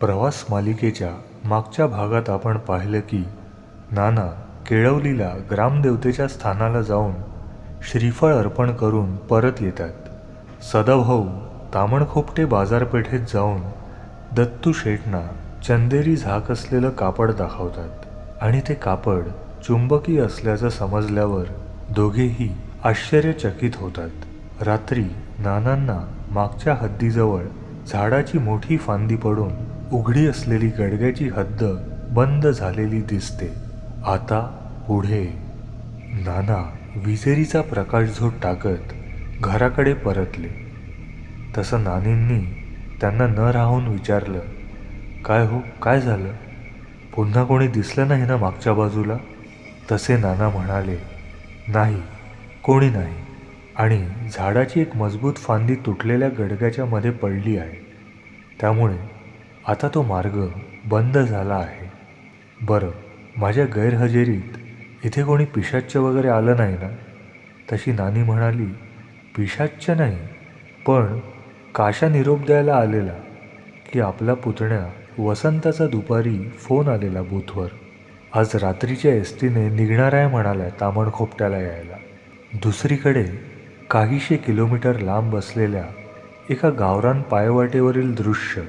प्रवास मालिकेच्या मागच्या भागात आपण पाहिलं की नाना केळवलीला ग्रामदेवतेच्या स्थानाला जाऊन श्रीफळ अर्पण करून परत येतात. सदाभाऊ तामणखोपटे बाजारपेठेत जाऊन दत्तू शेटना चंदेरी झाक असलेलं कापड दाखवतात आणि ते कापड चुंबकीय असल्याचं समजल्यावर दोघेही आश्चर्यचकित होतात. रात्री नानांना मागच्या हद्दीजवळ झाडाची मोठी फांदी पडून उघडी असलेली गडग्याची हद्द बंद झालेली दिसते. आता पुढे. नाना विजेरीचा प्रकाशझोत टाकत घराकडे परतले. तसं नानींनी त्यांना न राहून विचारलं काय हो? काय झालं? पुन्हा कोणी दिसलं नाही ना मागच्या बाजूला? तसे नाना म्हणाले नाही कोणी नाही. आणि झाडाची एक मजबूत फांदी तुटलेल्या गडग्याच्या मध्ये पडली आहे. त्यामुळे आता तो मार्ग बंद झाला आहे. बरं माझ्या गैरहजेरीत इथे कोणी पिशाच्च वगैरे आलं नाही ना? तशी नानी म्हणाली पिशाच्च नाही पण काशा निरोप द्यायला आलेला की आपला पुतण्या वसंताचा दुपारी फोन आलेला बूथवर. आज रात्रीच्या एस टीने निघणार आहे म्हणाला तामणखोपट्याला यायला. दुसरीकडे काहीशे किलोमीटर लांब असलेल्या एका गावरान पायवाटेवरील दृश्य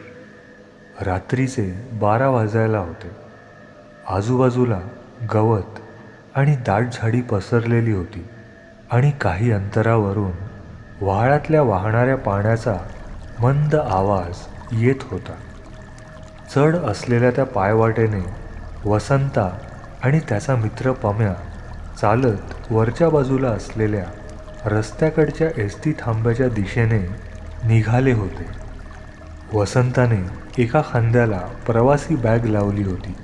रात्रीचे बारा वाजायला होते. आजूबाजूला गवत आणि दाट झाडी पसरलेली होती आणि काही अंतरावरून व्हाळातल्या वाहणाऱ्या पाण्याचा मंद आवाज येत होता. चढ असलेल्या त्या पायवाटेने वसंता आणि त्याचा मित्र पम्या चालत वरच्या बाजूला असलेल्या रस्त्याकडच्या एस टी थांब्याच्या दिशेने निघाले होते. वसंताने एका खांद्याला प्रवासी बॅग लावली होती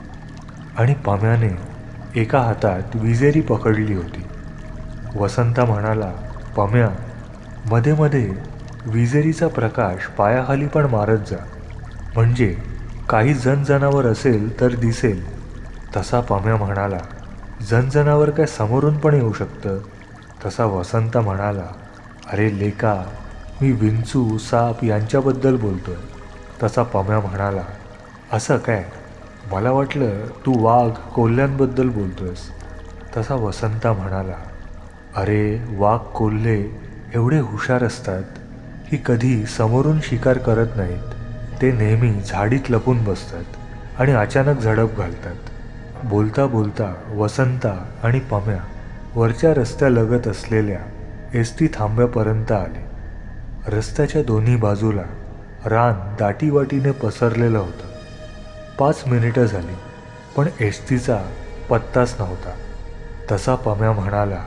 आणि पम्याने एका हातात विजेरी पकडली होती. वसंत म्हणाला पम्या मध्ये मध्ये विजेरीचा प्रकाश पायाखाली पण मारत जा. म्हणजे काही जनजनावर असेल तर दिसेल. तसा पम्या म्हणाला जनजनावर काय समोरून पण येऊ शकतं? तसा वसंत म्हणाला अरे लेका मी विंचू साप यांच्याबद्दल बोलतोय. तसा पम्या म्हणाला असं काय? मला वाटलं तू वाघ कोल्ह्यांबद्दल बोलतोयस. तसा वसंता म्हणाला अरे वाघ कोल्हे एवढे हुशार असतात की कधी समोरून शिकार करत नाहीत. ते नेहमी झाडीत लपून बसतात आणि अचानक झडप घालतात. बोलता बोलता वसंता आणि पम्या वरच्या रस्त्यालगत असलेल्या एस टी थांब्यापर्यंत आले. रस्त्याच्या दोन्ही बाजूला रान दाटीवाटीने पसरलेलं होतं. पाच मिनिटं झाली पण एस टीचा पत्ताच नव्हता. तसा पम्या म्हणाला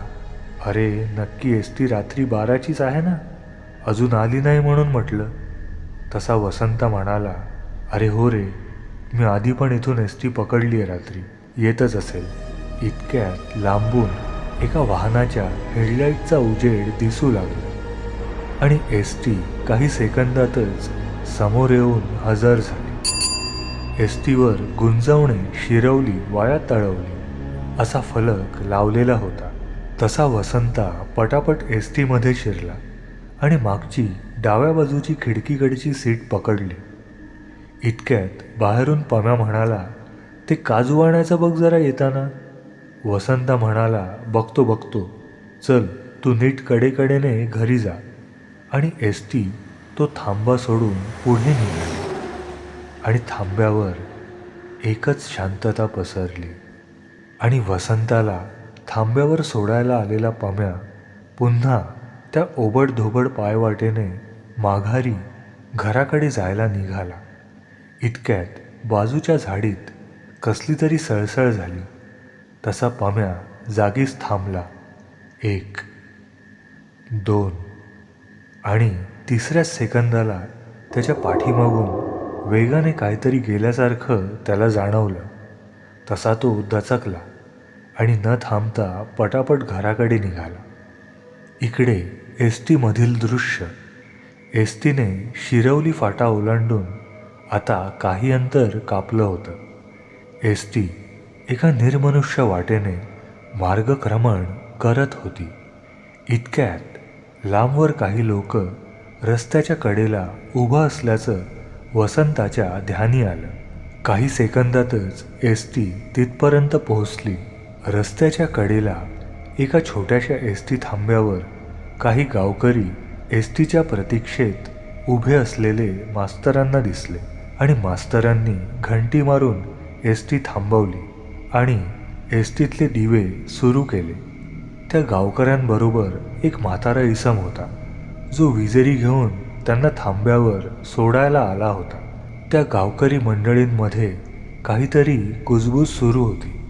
अरे नक्की एस टी रात्री बाराचीच आहे ना? अजून आली नाही म्हणून म्हटलं. तसा वसंत म्हणाला अरे हो रे मी आधी पण इथून एस टी पकडली आहे रात्री. येतच असेल. इतक्यात लांबून एका वाहनाच्या हेडलाईटचा उजेड दिसू लागला. आणि एस टी काही सेकंदातच समोर येऊन हजर झाली. एस टीवर गुंजवणे शिरवली वाया तळवली असा फलक लावलेला होता. तसा वसंता पटापट एस टीमध्ये शिरला आणि मागची डाव्या बाजूची खिडकीकडची सीट पकडली. इतक्यात बाहेरून पम्या म्हणाला ते काजू आणायचा बघ जरा येताना. वसंत म्हणाला बघतो बघतो. चल तू नीट कडेकडेने घरी जा. आणि एस टी तो थांबा सोडून पुढे निघाला आणि थांब्यावर एकच शांतता पसरली आणि वसंताला थांब्यावर सोडायला आलेला पाम्या पुन्हा त्या ओबडधोबड पायवाटेने माघारी घराकडे जायला निघाला. इतक्यात बाजूच्या झाडीत कसली तरी सळसळ झाली. तसा पाम्या जागीच थांबला. एक दोन आणि तिसऱ्याच सेकंदाला त्याच्या पाठीमागून वेगाने काहीतरी गेल्यासारखं त्याला जाणवलं. तसा तो दचकला आणि न थांबता पटापट घराकडे निघाला. इकडे एस टीमधील दृश्य. एस टीने शिरवली फाटा ओलांडून आता काही अंतर कापलं होतं. एस टी एका निर्मनुष्य वाटेने मार्गक्रमण करत होती. इतक्यात लांबवर काही लोक रस्त्याच्या कडेला उभं असल्याचं वसंताच्या ध्यानी आलं. काही सेकंदातच एस टी तिथपर्यंत पोहोचली. रस्त्याच्या कडेला एका छोट्याशा एस टी थांब्यावर काही गावकरी एस टीच्या प्रतीक्षेत उभे असलेले मास्तरांना दिसले आणि मास्तरांनी घंटी मारून एस टी थांबवली आणि एस टीतले दिवे सुरू केले. त्या गावकऱ्यांबरोबर एक म्हातारा इसम होता. जो विजेरी घेऊन त्यांना थांब्यावर सोडायला आला होता. त्या गावकरी मंडळींमध्ये काहीतरी कुजबूज सुरू होती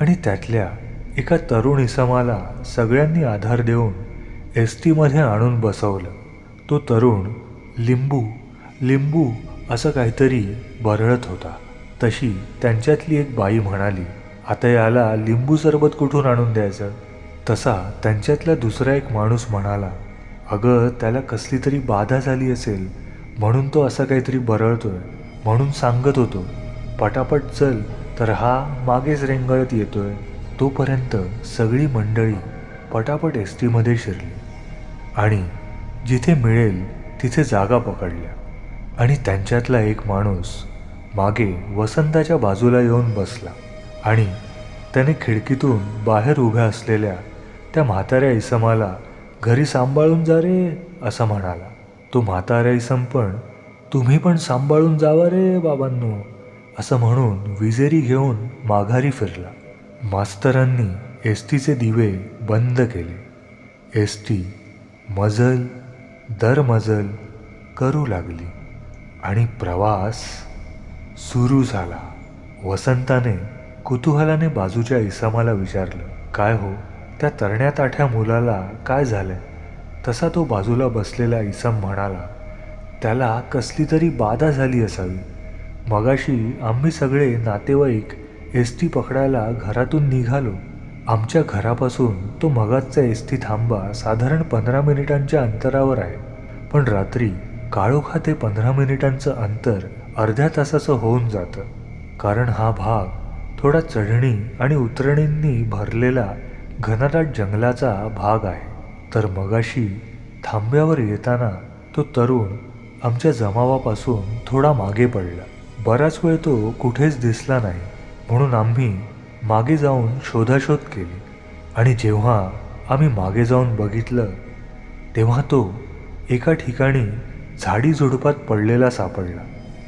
आणि त्यातल्या एका तरुण इसमाला सगळ्यांनी आधार देऊन एस टीमध्ये आणून बसवलं. तो तरुण लिंबू लिंबू असं काहीतरी बरळत होता. तशी त्यांच्यातली एक बाई म्हणाली आता याला लिंबू सरबत कुठून आणून द्यायचं? तसा त्यांच्यातला दुसरा एक माणूस म्हणाला अगं त्याला कसली तरी बाधा झाली असेल. म्हणून तो असं काहीतरी बरळतोय. म्हणून सांगत होतो पटापट चल तर हा मागेच रेंगाळत येतोय. तोपर्यंत सगळी मंडळी पटापट एस टीमध्ये शिरली. आणि जिथे मिळेल तिथे जागा पकडल्या. आणि त्यांच्यातला एक माणूस मागे वसंताच्या बाजूला येऊन बसला. आणि त्याने खिडकीतून बाहेर उभ्या असलेल्या त्या म्हाताऱ्या इसमाला घरी सांभाळून जा रे असं म्हणाला. तो म्हाताऱ्या इसम पण तुम्ही पण सांभाळून जावा रे बाबांनो असं म्हणून विजेरी घेऊन माघारी फिरला. मास्तरांनी एस टीचे दिवे बंद केले. एस टी मजल दर मजल करू लागली आणि प्रवास सुरू झाला. वसंताने कुतूहलाने बाजूच्या इसमाला विचारलं काय हो? त्या तरण्या ताठ्या मुलाला काय झालंय तसा तो बाजूला बसलेला इसम म्हणाला त्याला कसली तरी बाधा झाली असावी. मगाशी आम्ही सगळे नातेवाईक एस टी पकडायला घरातून निघालो. आमच्या घरापासून तो मगाचचा एस टी थांबा साधारण पंधरा मिनिटांच्या अंतरावर आहे. पण रात्री काळोखा ते पंधरा मिनिटांचं अंतर अर्ध्या तासाचं होऊन जातं. कारण हा भाग थोडा चढणी आणि उतरणींनी भरलेला घनदाट जंगलाचा भाग आहे. तर मगाशी थांब्यावर येताना तो तरुण आमच्या जमावापासून थोडा मागे पडला. बराच वेळ तो कुठेच दिसला नाही म्हणून आम्ही मागे जाऊन शोधाशोध केली. आणि जेव्हा आम्ही मागे जाऊन बघितलं तेव्हा तो एका ठिकाणी झाडी झुडपात पडलेला सापडला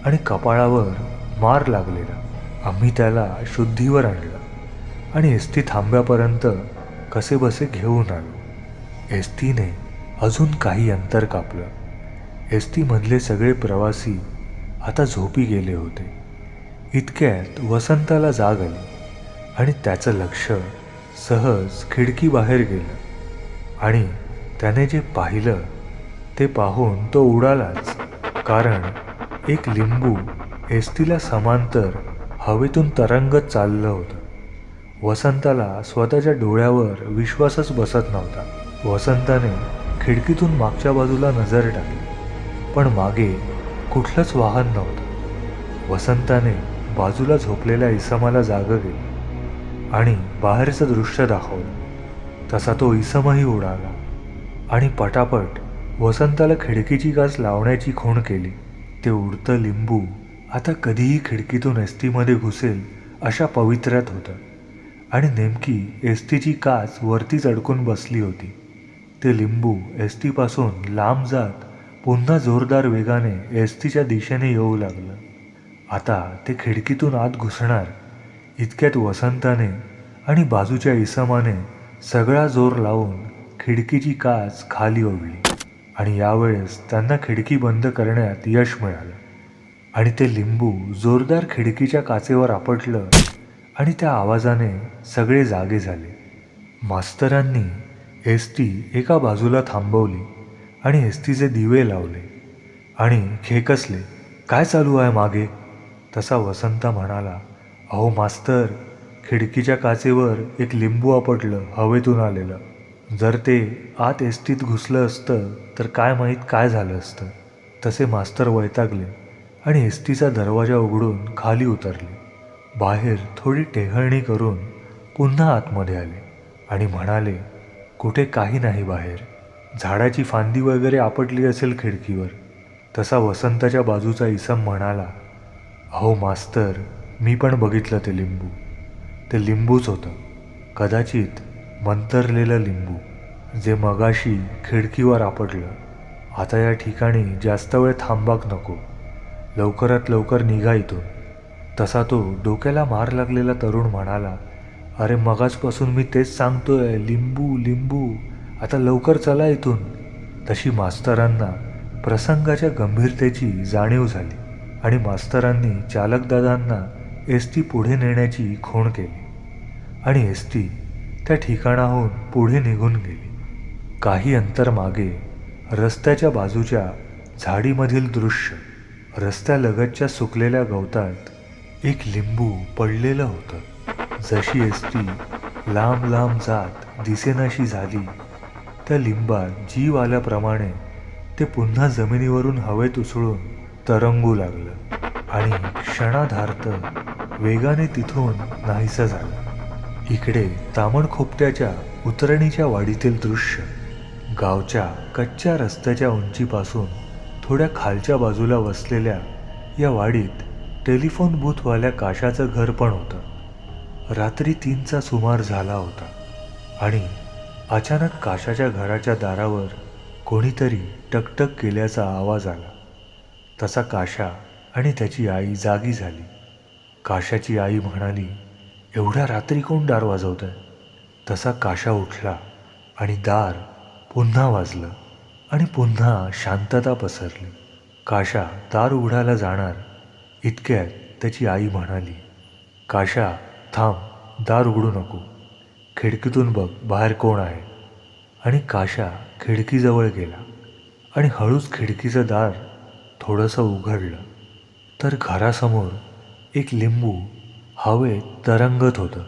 आणि कपाळावर मार लागलेला. आम्ही त्याला शुद्धीवर आणलं आणि एस टी थांब्यापर्यंत कसेबसे घेऊन आलो. एस टीने अजून काही अंतर कापलं. एस टीमधले सगळे प्रवासी आता झोपी गेले होते. इतक्यात वसंताला जाग आली आणि त्याचं लक्ष सहज खिडकीबाहेर गेलं. आणि त्याने जे पाहिलं ते पाहून तो उडालाच कारण एक लिंबू एस टीला समांतर हवेतून तरंगत चाललं होतं. वसंताला स्वतःच्या डोळ्यावर विश्वासच बसत नव्हता. वसंताने खिडकीतून मागच्या बाजूला नजर टाकली पण मागे कुठलंच वाहन नव्हतं. वसंताने बाजूला झोपलेल्या इसमाला जाग केली आणि बाहेरचं दृश्य दाखवलं. तसा तो इसमही उडाला आणि पटापट वसंताला खिडकीची काच लावण्याची खूण केली. ते उडतं लिंबू आता कधीही खिडकीतून एस टीमध्ये घुसेल अशा पवित्र्यात होतं. आणि नेमकी एस टीची काच वरतीच अडकून बसली होती. ते लिंबू एस टीपासून लांब जात पुन्हा जोरदार वेगाने एस टीच्या दिशेने येऊ लागलं. आता ते खिडकीतून आत घुसणार इतक्यात वसंताने आणि बाजूच्या इसमाने सगळा जोर लावून खिडकीची काच खाली ओढली आणि यावेळेस त्यांना खिडकी बंद करण्यात यश मिळालं. आणि ते लिंबू जोरदार खिडकीच्या काचेवर आपटलं आणि त्या आवाजाने सगळे जागे झाले. मास्तरांनी एस टी एका बाजूला थांबवली आणि एस टीचे दिवे लावले आणि खेकसले काय चालू आहे मागे? तसा वसंत म्हणाला अहो मास्तर खिडकीच्या काचेवर एक लिंबू आपटलं हवेतून आलेलं. जर ते आत एस टीत घुसलं असतं तर काय माहीत काय झालं असतं. तसे मास्तर वैतागले आणि एस टीचा दरवाजा उघडून खाली उतरले. बाहेर थोडी टेहळणी करून पुन्हा आतमध्ये आले आणि म्हणाले कुठे काही नाही बाहेर. झाडाची फांदी वगैरे आपटली असेल खिडकीवर. तसा वसंताच्या बाजूचा इसम म्हणाला अहो मास्तर मी पण बघितलं ते लिंबू. ते लिंबूच होतं. कदाचित मंतरलेलं लिंबू जे मगाशी खिडकीवर आपटलं. आता या ठिकाणी जास्त वेळ थांबाक नको. लवकरात लवकर निघा इथून. तसा तो डोक्याला मार लागलेला तरुण म्हणाला अरे मगाचपासून मी तेच सांगतोय लिंबू लिंबू आता लवकर चला इथून. तशी मास्तरांना प्रसंगाच्या गंभीरतेची जाणीव झाली आणि मास्तरांनी चालकदादांना एस टी पुढे नेण्याची खूण केली आणि एस टी त्या ठिकाणाहून पुढे निघून गेली. काही अंतर मागे रस्त्याच्या बाजूच्या झाडीमधील दृश्य रस्त्यालगतच्या सुकलेल्या गवतात एक लिंबू पडलेलं होतं. जशी एसटी लांब लांब जात दिसेनाशी झाली त्या लिंबात जीव आल्याप्रमाणे ते पुन्हा जमिनीवरून हवेत उसळून तरंगू लागलं आणि क्षणाधार्त वेगाने तिथून नाहीसं झालं. इकडे तामणखोपट्याच्या उतरणीच्या वाडीतील दृश्य गावच्या कच्च्या रस्त्याच्या उंचीपासून थोड्या खालच्या बाजूला वसलेल्या या वाडीत टेलिफोन बूथवाल्या काशाचं घर पण होतं. रात्री तीनचा सुमार झाला होता. आणि अचानक काशाच्या घराच्या दारावर कोणीतरी टकटक केल्याचा आवाज आला. तसा काशा आणि त्याची आई जागी झाली. काशाची आई म्हणाली एवढ्या रात्री कोण दार वाजवत आहे तसा काशा उठला आणि दार पुन्हा वाजलं आणि पुन्हा शांतता पसरली. काशा दार उघडायला जाणार इतक्यात त्याची आई म्हणाली काशा थांब दार उघडू नको. खिडकीतून बघ बाहेर कोण आहे. आणि काशा खिडकीजवळ गेला आणि हळूच खिडकीचं दार थोडंसं उघडलं. तर घरासमोर एक लिंबू हवेत तरंगत होतं.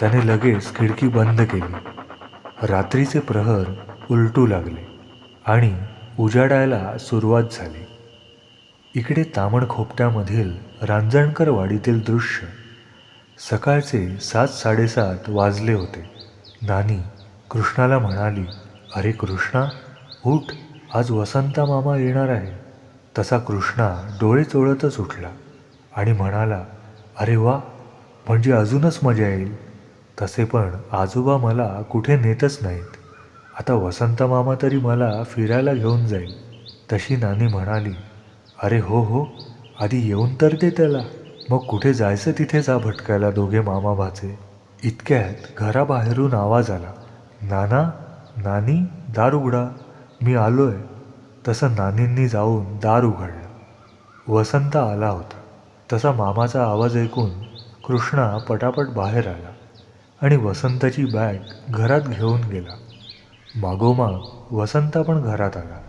त्याने लगेच खिडकी बंद केली. रात्रीचे प्रहर उलटू लागले आणि उजाडायला सुरुवात झाली. इकडे तामणखोपट्यामधील रांजणकरवाडीतील दृश्य सकाळचे सात साडेसात वाजले होते. नानी कृष्णाला म्हणाली अरे कृष्णा उठ आज वसंता मामा येणार आहे. तसा कृष्णा डोळे चोळतच उठला आणि म्हणाला अरे वा म्हणजे अजूनच मजा येईल. तसे पण आजोबा मला कुठे नेतच नाहीत. आता वसंत मामा तरी मला फिरायला घेऊन जाईल. तशी नानी म्हणाली अरे हो हो. आधी येऊन तर दे त्याला. मग कुठे जायचं तिथे जा भटकायला दोघे मामा भाचे. इतक्यात घराबाहेरून आवाज आला. नाना नानी दार उघडा. मी आलोय. तसं नानींनी जाऊन दार उघडलं. वसंत आला होता. तसा मामाचा आवाज ऐकून कृष्णा पटापट बाहेर आला आणि वसंताची बॅग घरात घेऊन गेला. मागोमाग वसंता पण घरात आला.